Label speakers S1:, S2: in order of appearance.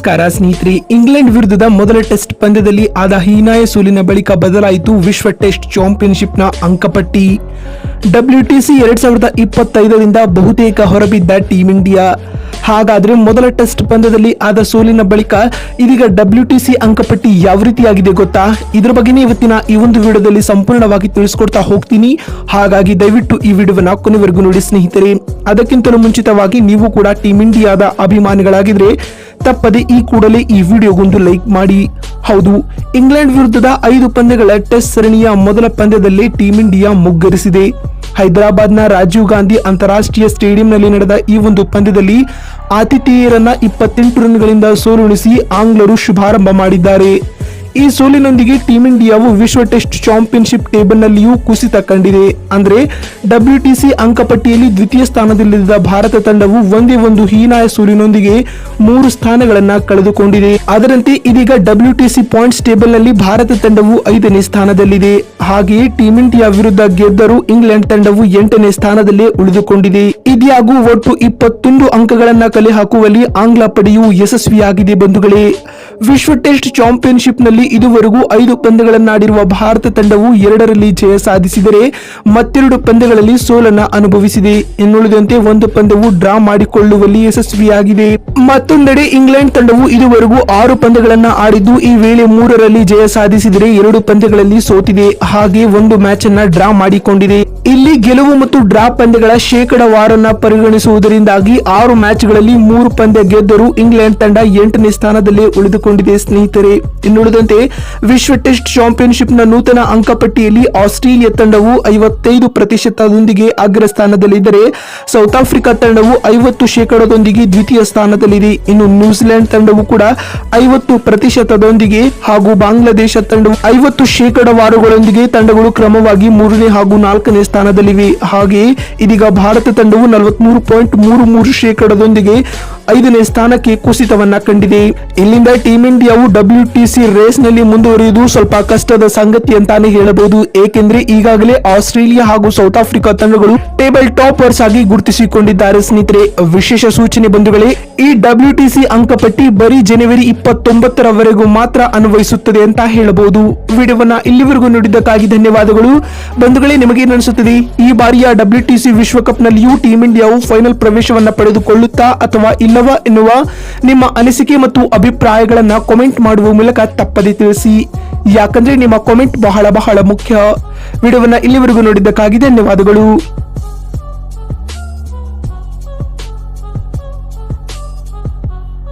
S1: ನಮಸ್ಕಾರ ಸ್ನೇಹಿತರೆ, ಇಂಗ್ಲೆಂಡ್ ವಿರುದ್ಧದ ಮೊದಲ ಟೆಸ್ಟ್ ಪಂದ್ಯದಲ್ಲಿ ಆದ ಹೀನಾಯ ಸೋಲಿನ ಬಳಿಕ ಬದಲಾಯಿತು ವಿಶ್ವ ಟೆಸ್ಟ್ ಚಾಂಪಿಯನ್ಶಿಪ್ನ ಅಂಕಪಟ್ಟಿ. ಡಬ್ಲ್ಯೂಟಿಸಿ ಎರಡ್ ಸಾವಿರದ ಇಪ್ಪತ್ತೈದರಿಂದ ಬಹುತೇಕ ಹೊರಬಿದ್ದ ಟೀಂ ಇಂಡಿಯಾ. ಹಾಗಾದ್ರೆ ಮೊದಲ ಟೆಸ್ಟ್ ಪಂದ್ಯದಲ್ಲಿ ಆದ ಸೋಲಿನ ಬಳಿಕ ಇದೀಗ ಡಬ್ಲ್ಯೂಟಿಸಿ ಅಂಕಪಟ್ಟಿ ಯಾವ ರೀತಿಯಾಗಿದೆ ಗೊತ್ತಾ? ಇದ್ರ ಬಗ್ಗೆನೇ ಇವತ್ತಿನ ಈ ಒಂದು ವಿಡಿಯೋದಲ್ಲಿ ಸಂಪೂರ್ಣವಾಗಿ ತಿಳಿಸ್ಕೊಡ್ತಾ ಹೋಗ್ತೀನಿ. ಹಾಗಾಗಿ ದಯವಿಟ್ಟು ಈ ವಿಡಿಯೋವನ್ನ ಕೊನೆವರೆಗೂ ನೋಡಿ ಸ್ನೇಹಿತರೆ. ಅದಕ್ಕಿಂತಲೂ ಮುಂಚಿತವಾಗಿ ನೀವು ಕೂಡ ಟೀಂ ಇಂಡಿಯಾದ ಅಭಿಮಾನಿಗಳಾಗಿದ್ರೆ ತಪ್ಪದೆ ಈ ಕೂಡಲೇ ಈ ವಿಡಿಯೋಗೊಂದು ಲೈಕ್ ಮಾಡಿ. ಹೌದು, ಇಂಗ್ಲೆಂಡ್ ವಿರುದ್ಧದ ಐದು ಪಂದ್ಯಗಳ ಟೆಸ್ಟ್ ಸರಣಿಯ ಮೊದಲ ಪಂದ್ಯದಲ್ಲಿ ಟೀಂ ಇಂಡಿಯಾ ಮುಗ್ಗರಿಸಿದೆ. ಹೈದರಾಬಾದ್ನ ರಾಜೀವ್ ಗಾಂಧಿ ಅಂತಾರಾಷ್ಟ್ರೀಯ ಸ್ಟೇಡಿಯಂನಲ್ಲಿ ನಡೆದ ಈ ಒಂದು ಪಂದ್ಯದಲ್ಲಿ ಆತಿಥೇಯರನ್ನ ಇಪ್ಪತ್ತೆಂಟು ರನ್ಗಳಿಂದ ಸೋಲುಣಿಸಿ ಆಂಗ್ಲರು ಶುಭಾರಂಭ ಮಾಡಿದ್ದಾರೆ. ಈ ಸೋಲಿನೊಂದಿಗೆ ಟೀಂ ಇಂಡಿಯಾವು ವಿಶ್ವ ಟೆಸ್ಟ್ ಚಾಂಪಿಯನ್ಶಿಪ್ ಟೇಬಲ್ನಲ್ಲಿಯೂ ಕುಸಿತ ಕಂಡಿದೆ. ಅಂದ್ರೆ ಡಬ್ಲ್ಯೂಟಿಸಿ ಅಂಕಪಟ್ಟಿಯಲ್ಲಿ ದ್ವಿತೀಯ ಸ್ಥಾನದಲ್ಲಿದ್ದ ಭಾರತ ತಂಡವು ಒಂದೇ ಒಂದು ಹೀನಾಯ ಸೋಲಿನೊಂದಿಗೆ ಮೂರು ಸ್ಥಾನಗಳನ್ನ ಕಳೆದುಕೊಂಡಿದೆ. ಅದರಂತೆ ಇದೀಗ ಡಬ್ಲ್ಯೂಟಿಸಿ ಪಾಯಿಂಟ್ಸ್ ಟೇಬಲ್ನಲ್ಲಿ ಭಾರತ ತಂಡವು ಐದನೇ ಸ್ಥಾನದಲ್ಲಿದೆ. ಹಾಗೆಯೇ ಟೀಂ ಇಂಡಿಯಾ ವಿರುದ್ಧ ಗೆದ್ದರೂ ಇಂಗ್ಲೆಂಡ್ ತಂಡವು ಎಂಟನೇ ಸ್ಥಾನದಲ್ಲೇ ಉಳಿದುಕೊಂಡಿದೆ. ಇದ್ಯಾಗೂ ಒಟ್ಟು ಇಪ್ಪತ್ತೊಂದು ಅಂಕಗಳನ್ನ ಕಲೆ ಹಾಕುವಲ್ಲಿ ಆಂಗ್ಲ ಪಡೆಯು ಯಶಸ್ವಿಯಾಗಿದೆ ಬಂಧುಗಳೇ. ವಿಶ್ವ ಟೆಸ್ಟ್ ಚಾಂಪಿಯನ್ಶಿಪ್ನಲ್ಲಿ ಇದುವರೆಗೂ ಐದು ಪಂದ್ಯಗಳನ್ನಾಡಿರುವ ಭಾರತ ತಂಡವು ಎರಡರಲ್ಲಿ ಜಯ ಸಾಧಿಸಿದರೆ ಮತ್ತೆರಡು ಪಂದ್ಯಗಳಲ್ಲಿ ಸೋಲನ್ನ ಅನುಭವಿಸಿದೆ. ಇನ್ನುಳಿದಂತೆ ಒಂದು ಪಂದ್ಯವು ಡ್ರಾ ಮಾಡಿಕೊಳ್ಳುವಲ್ಲಿ ಯಶಸ್ವಿಯಾಗಿದೆ. ಮತ್ತೊಂದೆಡೆ ಇಂಗ್ಲೆಂಡ್ ತಂಡವು ಇದುವರೆಗೂ ಆರು ಪಂದ್ಯಗಳನ್ನ ಆಡಿದ್ದು, ಈ ವೇಳೆ ಮೂರರಲ್ಲಿ ಜಯ ಸಾಧಿಸಿದರೆ ಎರಡು ಪಂದ್ಯಗಳಲ್ಲಿ ಸೋತಿದೆ. ಹಾಗೆ ಒಂದು ಮ್ಯಾಚ್ ಅನ್ನ ಡ್ರಾ ಮಾಡಿಕೊಂಡಿದೆ. ಇಲ್ಲಿ ಗೆಲುವು ಮತ್ತು ಡ್ರಾ ಪಂದ್ಯಗಳ ಶೇಕಡವಾರನ್ನ ಪರಿಗಣಿಸುವುದರಿಂದಾಗಿ ಆರು ಮ್ಯಾಚ್ಗಳಲ್ಲಿ ಮೂರು ಪಂದ್ಯ ಗೆದ್ದರೂ ಇಂಗ್ಲೆಂಡ್ ತಂಡ ಎಂಟನೇ ಸ್ಥಾನದಲ್ಲಿ ಉಳಿದುಕೊಂಡಿದೆ. ಸ್ನೇಹಿತರೆ ಇನ್ನುಳಿದಂತೆ ವಿಶ್ವ ಟೆಸ್ಟ್ ಚಾಂಪಿಯನ್ಶಿಪ್ನ ನೂತನ ಅಂಕಪಟ್ಟಿಯಲ್ಲಿ ಆಸ್ಟ್ರೇಲಿಯಾ ತಂಡವು ಐವತ್ತೈದು ಪ್ರತಿಶತದೊಂದಿಗೆ ಅಗ್ರ ಸ್ಥಾನದಲ್ಲಿದ್ದರೆ ಸೌತ್ ಆಫ್ರಿಕಾ ತಂಡವು ಐವತ್ತು ಶೇಕಡದೊಂದಿಗೆ ದ್ವಿತೀಯ ಸ್ಥಾನದಲ್ಲಿದೆ. ಇನ್ನು ನ್ಯೂಜಿಲೆಂಡ್ ತಂಡವು ಕೂಡ ಐವತ್ತು ಪ್ರತಿಶತದೊಂದಿಗೆ ಹಾಗೂ ಬಾಂಗ್ಲಾದೇಶ ತಂಡವು ಐವತ್ತು ಶೇಕಡವಾರುಗಳೊಂದಿಗೆ ತಂಡಗಳು ಕ್ರಮವಾಗಿ ಮೂರನೇ ಹಾಗೂ ನಾಲ್ಕನೇ ಸ್ಥಾನದಲ್ಲಿವೆ. ಹಾಗೆಯೇ ಇದೀಗ ಭಾರತ ತಂಡವು ನಲವತ್ಮೂರು ಪಾಯಿಂಟ್ ಮೂರು ಮೂರು ಶೇಕಡದೊಂದಿಗೆ ಐದನೇ ಸ್ಥಾನಕ್ಕೆ ಕುಸಿತವನ್ನ ಕಂಡಿದೆ. ಇಲ್ಲಿಂದ ಟೀಂ ಇಂಡಿಯಾವು ಡಬ್ಲ್ಯೂಟಿಸಿ ರೇಸ್ನಲ್ಲಿ ಮುಂದುವರಿಯುವುದು ಸ್ವಲ್ಪ ಕಷ್ಟದ ಸಂಗತಿ ಅಂತಾನೆ ಹೇಳಬಹುದು. ಏಕೆಂದ್ರೆ ಈಗಾಗಲೇ ಆಸ್ಟ್ರೇಲಿಯಾ ಹಾಗೂ ಸೌತ್ ಆಫ್ರಿಕಾ ತಂಡಗಳು ಟೇಬಲ್ ಟಾಪರ್ಸ್ ಆಗಿ ಗುರುತಿಸಿಕೊಂಡಿದ್ದಾರೆ. ಸ್ನೇಹಿತರೆ, ವಿಶೇಷ ಸೂಚನೆ ಬಂಧುಗಳೇ, ಈ ಡಬ್ಲ್ಯೂಟಿಸಿ ಅಂಕಪಟ್ಟಿ ಬರೀ ಜನವರಿ ಇಪ್ಪತ್ತೊಂಬತ್ತರವರೆಗೂ ಮಾತ್ರ ಅನ್ವಯಿಸುತ್ತದೆ ಅಂತ ಹೇಳಬಹುದು. ವಿಡಿಯೋವನ್ನ ಇಲ್ಲಿವರೆಗೂ ನೋಡಿದ್ದಕ್ಕಾಗಿ ಧನ್ಯವಾದಗಳು. ಬಂಧುಗಳೇ, ನಿಮಗೆ ಅನಿಸುತ್ತದೆ? ಈ ಬಾರಿಯ ಡಬ್ಲ್ಯೂಟಿಸಿ ವಿಶ್ವಕಪ್ ನಲ್ಲಿಯೂ ಟೀಂ ಇಂಡಿಯಾವು ಫೈನಲ್ ಪ್ರವೇಶವನ್ನ ಪಡೆದುಕೊಳ್ಳುತ್ತಾ ಅಥವಾ ಇಲ್ಲವಾ ಎನ್ನುವ ನಿಮ್ಮ ಅನಿಸಿಕೆ ಮತ್ತು ಅಭಿಪ್ರಾಯಗಳನ್ನ ಕಾಮೆಂಟ್ ಮಾಡುವ ಮೂಲಕ ತಪ್ಪದೆ ತಿಳಿಸಿ. ಯಾಕಂದ್ರೆ ನಿಮ್ಮ ಕಾಮೆಂಟ್ ಬಹಳ ಬಹಳ ಮುಖ್ಯ. ವಿಡಿಯೋವನ್ನ ಇಲ್ಲಿವರೆಗೂ ನೋಡಿದ್ದಕ್ಕಾಗಿ ಧನ್ಯವಾದಗಳು.